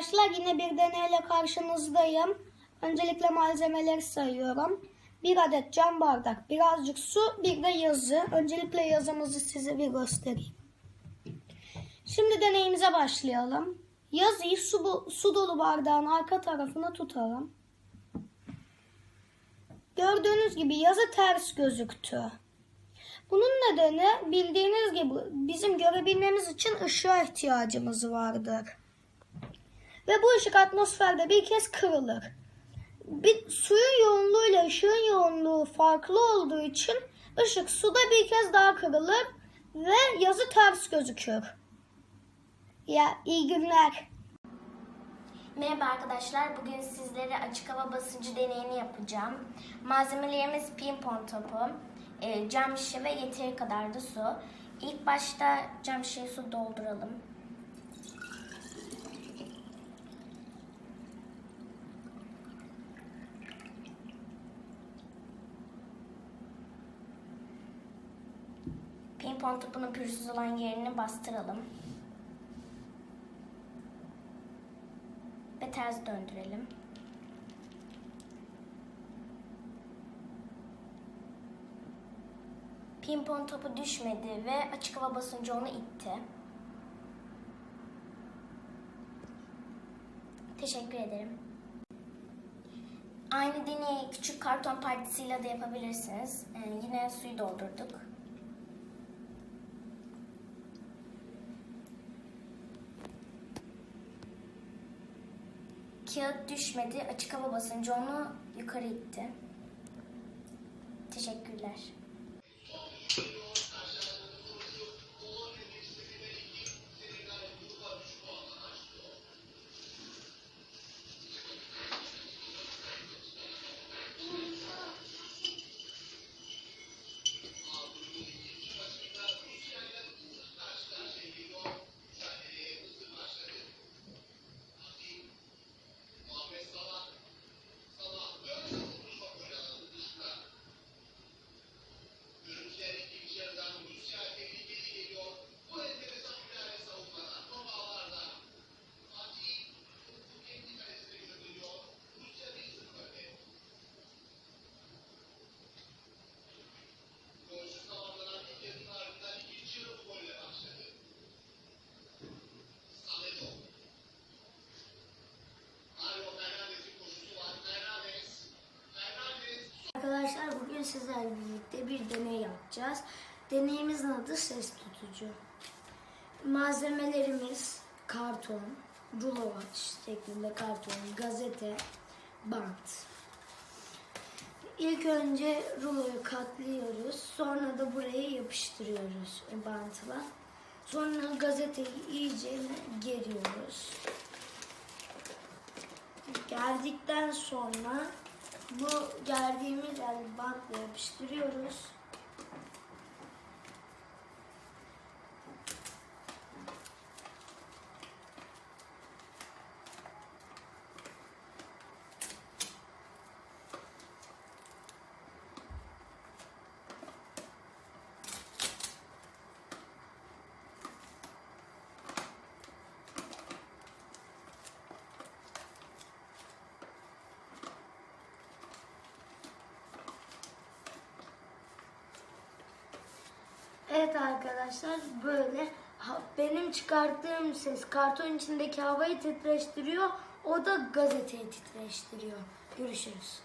arkadaşlar yine bir deneyle karşınızdayım. Öncelikle malzemeleri sayıyorum. Bir adet cam bardak, birazcık su, bir de yazı. Öncelikle yazımızı size bir göstereyim. Şimdi deneyimize başlayalım. Yazıyı su, su dolu bardağın arka tarafına tutalım. Gördüğünüz gibi yazı ters gözüktü. Bunun nedeni bildiğiniz gibi bizim görebilmemiz için ışığa ihtiyacımız vardır. Ve bu ışık atmosferde bir kez kırılır. Bir, suyun yoğunluğuyla ışığın yoğunluğu farklı olduğu için ışık suda bir kez daha kırılır ve yazı ters gözükür. Ya iyi günler. Merhaba arkadaşlar. Bugün sizlere açık hava basıncı deneyini yapacağım. Malzemelerimiz pimpon topu, e, cam şişe ve yeteri kadar da su. İlk başta cam şişeye su dolduralım. Pimpon topunun pürüzsüz olan yerini bastıralım. ve ters döndürelim. Pimpon topu düşmedi ve açık hava basıncı onu itti. Teşekkür ederim. Aynı deneyi küçük karton partisiyle de yapabilirsiniz. Ee, yine suyu doldurduk. Kağıt düşmedi. Açık hava basıncı onu yukarı itti. Teşekkürler. Arkadaşlar bugün sizlerle birlikte bir deney yapacağız. Deneyimizin adı ses tutucu. Malzemelerimiz karton, rulo şeklinde karton, gazete, bant. İlk önce ruloyu katlıyoruz. Sonra da buraya yapıştırıyoruz e, bantla. Sonra gazeteyi iyice geriyoruz. Gerdikten sonra bu gerdiğimiz yani bantla yapıştırıyoruz. Evet arkadaşlar böyle benim çıkarttığım ses karton içindeki havayı titreştiriyor. O da gazeteyi titreştiriyor. Görüşürüz.